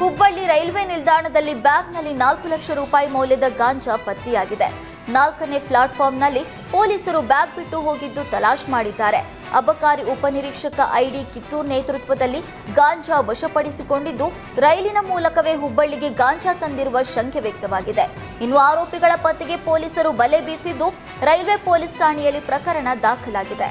Railway ನಿಲ್ದಾಣದಲ್ಲಿ ಬ್ಯಾಗ್ನಲ್ಲಿ ನಾಲ್ಕು ಲಕ್ಷ ರೂಪಾಯಿ ಮೌಲ್ಯದ ಗಾಂಜಾ ಪತ್ತೆಯಾಗಿದೆ. ನಾಲ್ಕನೇ ಪ್ಲಾಟ್ಫಾರ್ಮ್ನಲ್ಲಿ ಪೊಲೀಸರು ಬ್ಯಾಗ್ ಬಿಟ್ಟು ಹೋಗಿದ್ದು ತಲಾಶ್ ಮಾಡಿದ್ದಾರೆ. ಅಬಕಾರಿ ಉಪನಿರೀಕ್ಷಕ ಐಡಿ ಕಿತ್ತೂರ್ ನೇತೃತ್ವದಲ್ಲಿ ಗಾಂಜಾ ವಶಪಡಿಸಿಕೊಂಡಿದ್ದು, ರೈಲಿನ ಮೂಲಕವೇ ಹುಬ್ಬಳ್ಳಿಗೆ ಗಾಂಜಾ ತಂದಿರುವ ಶಂಕೆ ವ್ಯಕ್ತವಾಗಿದೆ. ಇನ್ನು ಆರೋಪಿಗಳ ಪತ್ತೆಗೆ ಪೊಲೀಸರು ಬಲೆ ಬೀಸಿದ್ದು, ರೈಲ್ವೆ ಪೊಲೀಸ್ ಠಾಣೆಯಲ್ಲಿ ಪ್ರಕರಣ ದಾಖಲಾಗಿದೆ.